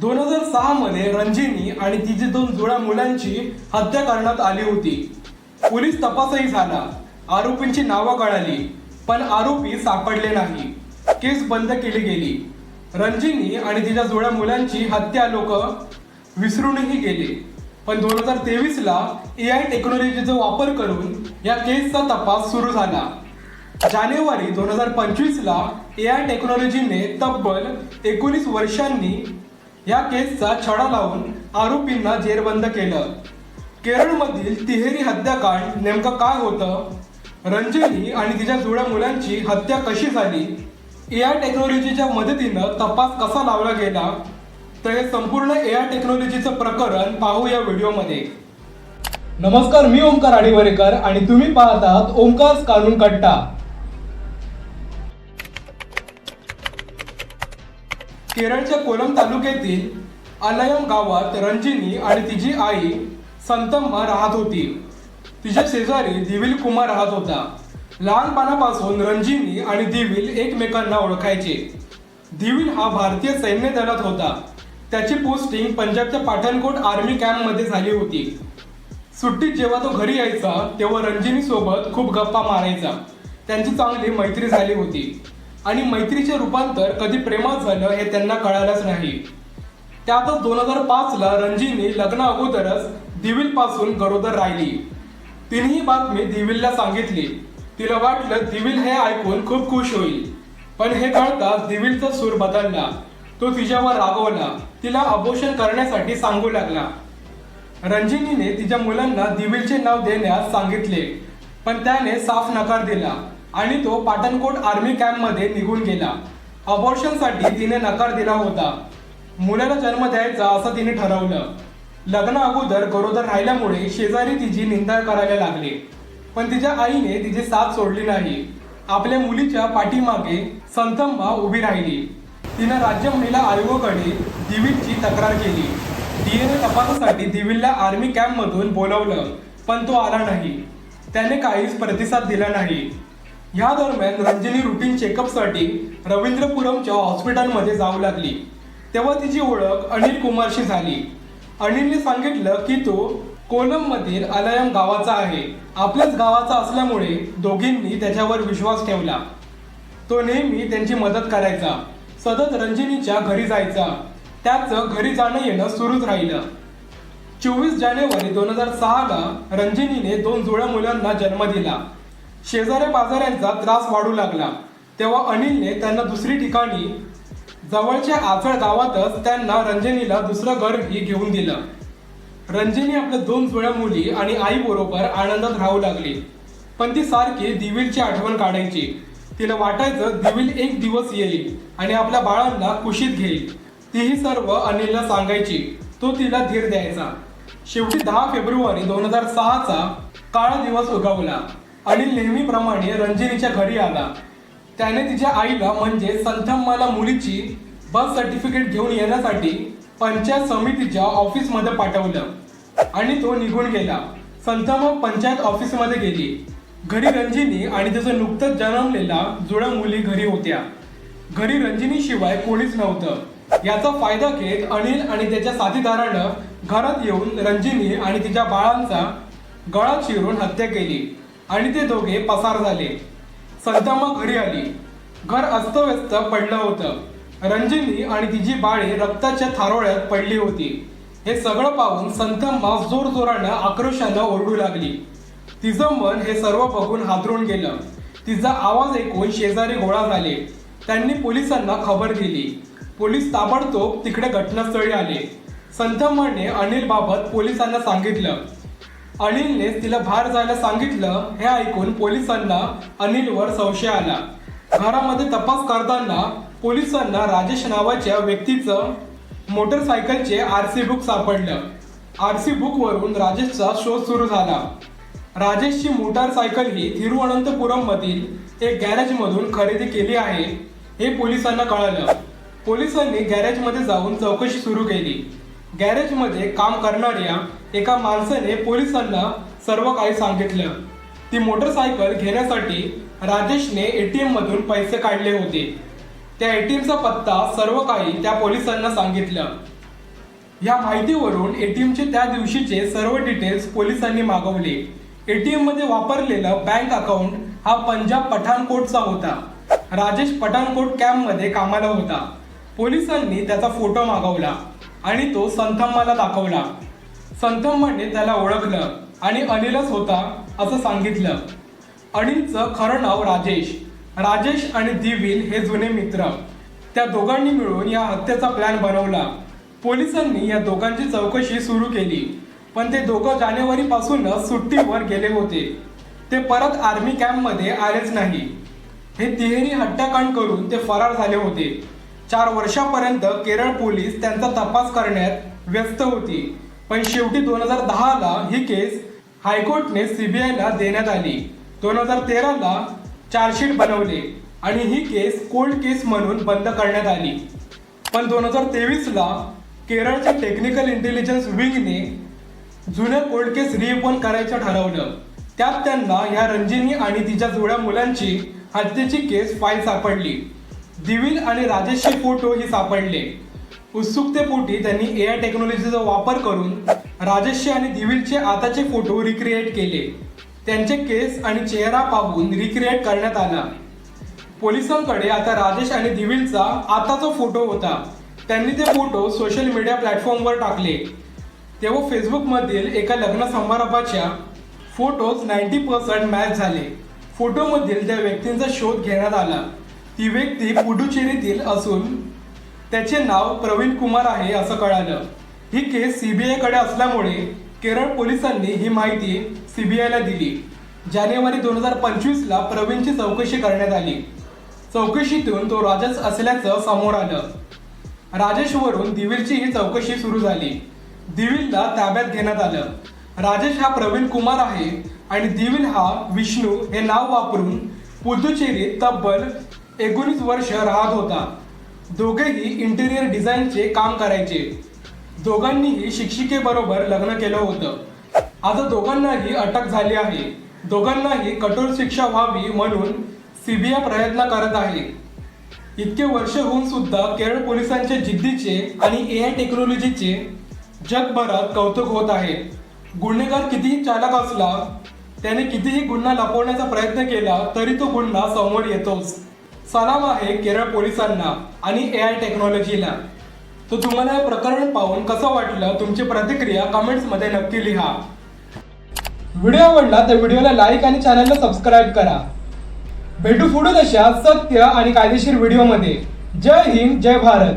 दोन हजार सहा मध्ये रंजिनी आणि तिची दोन जुळ्या मुलांची हत्या करण्यात आली होती. पोलीस तपासही झाला. आरोपींची नावं कळाली पण आरोपी सापडले नाही. केस बंद केली गेली. रंजिनी आणि तिच्या जुळ्या मुलांची हत्या लोक विसरूनही गेले. पण दोन हजार तेवीस ला ए आय टेक्नॉलॉजीचा वापर करून या केसचा तपास सुरू झाला. जानेवारी दोन हजार पंचवीस ला ए आय टेक्नॉलॉजीने तब्बल एकोणीस वर्षांनी या केसचा छडा लावून आरोपींना जेरबंद केलं. केरळमधील तिहेरी हत्याकांड नेमकं काय होतं? रंजनी आणि तिच्या जुळ्या मुलांची हत्या कशी झाली? ए आय टेक्नॉलॉजीच्या मदतीनं तपास कसा लावला गेला? तर हे संपूर्ण ए आय टेक्नॉलॉजीचं प्रकरण पाहू या व्हिडिओमध्ये. नमस्कार मी ओंकार आडिवरेकर आणि तुम्ही पाहत आहात ओमकार कानून कट्टा. केरळच्या कोलम तालुक्यातील अलयम गावात रंजिनी आणि तिची आई संतम्मा राहत होती. तिच्या शेजारी दिविल कुमार राहत होता. लहानपणापासून रंजिनी आणि दिविल एकमेकांना ओळखायचे. दिविल हा भारतीय सैन्य दलात होता. त्याची पोस्टिंग पंजाबच्या पाठणकोट आर्मी कॅम्पमध्ये झाली होती. सुट्टीत जेव्हा तो घरी यायचा तेव्हा रंजिनी सोबत खूप गप्पा मारायचा. त्यांची चांगली मैत्री झाली होती. आणि मैत्रीचे रूपांतर कधी प्रेमात झालं हे त्यांना कळालंच नाही. त्यातच दोन हजार पाच ला रंजीनी लग्न अगोदरच दिविलपासून गरोदर राहिली. तिन्ही बातमी दिविलला सांगितली. तिला वाटलं दिविल हे ऐकून खूप खुश होईल. पण हे कळताच दिविलचा सूर बदलला. तो तिच्यावर रागवला. तिला अभोषण करण्यासाठी सांगू लागला. रंजिनीने तिच्या मुलांना दिविलचे नाव देण्यास सांगितले. पण त्याने साफ नकार दिला. आणि तो पाटणकोट आर्मी कॅम्पमध्ये निघून गेला. अबॉर्शनसाठी तिने नकार दिला होता. मुलाला जन्म द्यायचा असं तिने ठरवलं. लग्न अगोदर गरोदर राहिल्यामुळे शेजारी तिची निंदा करायला लागले. पण तिच्या आईने तिची साथ सोडली नाही. आपल्या मुलीच्या पाठीमागे संतंबा उभी राहिली. तिनं राज्य महिला आयोगाकडे दिविलची तक्रार केली. डीएनए तपासासाठी दिविलला आर्मी कॅम्पमधून बोलवलं पण तो आला नाही. त्याने काहीच प्रतिसाद दिला नाही. या दरम्यान रंजनी रुटीन चेकअपसाठी रवींद्रपुरमच्या हॉस्पिटलमध्ये जाऊ लागली. तेव्हा तिची ओळख अनिल कुमारशी झाली. अनिलने सांगितलं की तो कोलममधील अलयम गावाचा आहे. आपल्याच गावाचा असल्यामुळे दोघींनी त्याच्यावर विश्वास ठेवला. तो नेहमी त्यांची मदत करायचा. सतत रंजिनीच्या घरी जायचा. त्याचं घरी जाणं येणं सुरूच राहिलं. चोवीस जानेवारी दोन हजार सहाला रंजिनीने दोन जुळ्या मुलांना जन्म दिला. शेजाऱ्या पाजाऱ्यांचा त्रास वाढू लागला. तेव्हा अनिलने त्यांना दुसरी ठिकाणी जवळच्या आचळ गावातच त्यांना रंजनीला दुसरं घरही घेऊन दिलं. रंजनी आपल्या दोन जुळ्या मुली आणि आई बरोबर आनंदात राहू लागली. पण ती सारखी दिविलची आठवण काढायची. तिला वाटायचं दिविल एक दिवस येईल आणि आपल्या बाळांना कुशीत घेईल. तीही सर्व अनिलला सांगायची. तो तिला धीर द्यायचा. शेवटी दहा फेब्रुवारी दोन हजार सहाचा काळा दिवस उगवला. अनिल नेहमीप्रमाणे रंजिनीच्या घरी आला. त्याने तिच्या आईला म्हणजे संथम्माला मुलीची बर्थ सर्टिफिकेट घेऊन येण्यासाठी पंचायत समितीच्या ऑफिसमध्ये पाठवलं. आणि तो निघून गेला. संथम्मा पंचायत ऑफिसमध्ये गेली. घरी रंजिनी आणि तिचं नुकतंच जन्मलेला जुळ्या मुली घरी होत्या. घरी रंजिनीशिवाय कोणीच नव्हतं. याचा फायदा घेत अनिल आणि त्याच्या साथीदारानं घरात येऊन रंजिनी आणि तिच्या बाळांचा गळा चिरून हत्या केली. आणि ते दोघे पसार झाले. संतम्मा घरी आली. घर अस्तव्यस्त पडलं होतं. रंजिनी आणि तिची बाळे रक्ताच्या थारोळ्यात पडली होती. हे सगळं पाहून संतम्मा जोर जोरानं आक्रोशानं ओरडू लागली. तिचं मन हे सर्व बघून हादरून गेलं. तिचा आवाज ऐकून शेजारी गोळा झाले. त्यांनी पोलिसांना खबर दिली. पोलीस ताबडतोब तिकडे घटनास्थळी आले. संतम्माने अनिल बाबत पोलिसांना सांगितलं. अनिलने तिला बाहेर जायला सांगितलं हे ऐकून पोलिसांना अनिलवर संशय आला. घरामध्ये तपास करताना पोलिसांना राजेश नावाच्या व्यक्तीचं मोटरसायकलचे आर सी बुक सापडलं. आर सी बुकवरून राजेशचा शोध सुरू झाला. राजेशची मोटारसायकल ही तिरुवनंतपुरम मधील एक गॅरेजमधून खरेदी केली आहे हे पोलिसांना कळालं. पोलिसांनी गॅरेजमध्ये जाऊन चौकशी सुरू केली. गॅरेजमध्ये काम करणाऱ्या एका माणसाने पोलिसांना सर्व काही सांगितलं. ती मोटरसायकल घेण्यासाठी राजेशने ए टी एममधून पैसे काढले होते. त्या ए टी एमचा पत्ता सर्व काही त्या पोलिसांना सांगितलं. या माहितीवरून ए टी एमचे त्या दिवशीचे सर्व डिटेल्स पोलिसांनी मागवले. ए टी एममध्ये वापरलेला बँक अकाउंट हा पंजाब पठाणकोटचा होता. राजेश पठाणकोट कॅम्पमध्ये कामाला होता. पोलिसांनी त्याचा फोटो मागवला. आणि तो संथम्माला दाखवला. संथम्माने त्याला ओळखलं आणि अनिलच होता असं सांगितलं. अनिलचं खरं नाव राजेश. राजेश आणि दिविल हे जुने मित्र. त्या दोघांनी मिळून या हत्येचा प्लॅन बनवला. पोलिसांनी या दोघांची चौकशी सुरू केली. पण ते दोघं जानेवारीपासूनच सुट्टीवर गेले होते. ते परत आर्मी कॅम्पमध्ये आलेच नाही. हे तिहेरी हत्याकांड करून ते फरार झाले होते. चार वर्षापर्यंत केरळ पोलीस त्यांचा तपास करण्यात व्यस्त होती. पण शेवटी दोन हजार दहाला ही केस हायकोर्टने सीबीआयला देण्यात आली. दोन हजार तेराला चार्जशीट बनवले आणि ही केस कोल्ड केस म्हणून बंद करण्यात आली. पण दोन हजार तेवीसला केरळच्या टेक्निकल इंटेलिजन्स विंगने जुन्या कोल्ड केस रिओपन करायचं ठरवलं. त्यात त्यांना ह्या रंजिनी आणि तिच्या जुळ्या मुलांची हत्येची केस फाईल सापडली. दिविल आणि राजेशचे फोटो ही सापडले. उत्सुकतेपोटी त्यांनी ए आय टेक्नॉलॉजीचा वापर करून राजेशचे आणि दिविलचे आताचे फोटो रिक्रिएट केले. त्यांचे केस आणि चेहरा पाहून रिक्रिएट करण्यात आला. पोलिसांकडे आता राजेश आणि दिविलचा आताचा फोटो होता. त्यांनी ते फोटो सोशल मीडिया प्लॅटफॉर्मवर टाकले. तेव्हा फेसबुकमधील एका लग्न समारंभाच्या फोटोज नाईन्टी पर्सेंट मॅच झाले. फोटोमधील त्या व्यक्तींचा शोध घेण्यात आला. ती व्यक्ती पुडुचेरीतील असून त्याचे नाव प्रवीण कुमार आहे असं कळालं. ही केस सीबीआयकडे असल्यामुळे केरळ पोलिसांनी ही माहिती सीबीआयला दिली. जानेवारी दोन हजार पंचवीसला प्रवीणची चौकशी करण्यात आली. चौकशीतून तो राजच असल्याचं समोर आलं. राजेशवरून दिवीरची ही चौकशी सुरू झाली. दिवीलला ताब्यात घेण्यात आलं. राजेश हा प्रवीण कुमार आहे आणि दिविल हा विष्णू हे नाव वापरून पुदुचेरीत तब्बल एकोणीस वर्ष राहत होता. दोघेही इंटेरियर डिझाईनचे काम करायचे. दोघांनीही शिक्षिकेबरोबर लग्न केलं होतं. आता दोघांनाही अटक झाली आहे. दोघांनाही कठोर शिक्षा व्हावी म्हणून सीबीआय प्रयत्न करत आहे. इतके वर्ष होऊन सुद्धा केरळ पोलिसांच्या जिद्दीचे आणि ए आय टेक्नॉलॉजीचे जगभरात कौतुक होत आहे. गुन्हेगार कितीही चालक असला त्याने कितीही गुन्हा लपवण्याचा प्रयत्न केला तरी तो गुन्हा समोर येतोच. सलाम आहे केरळ पोलिसांना आणि ए आय टेक्नॉलॉजीला तो तुम्हाला हे प्रकरण पाहून कसं वाटलं? तुमची प्रतिक्रिया कमेंट्समध्ये नक्की लिहा. व्हिडिओ आवडला तर व्हिडिओला लाईक आणि चॅनलला सबस्क्राईब करा. भेटू पुढे अशा सत्य आणि कायदेशीर व्हिडिओमध्ये. जय हिंद जय भारत.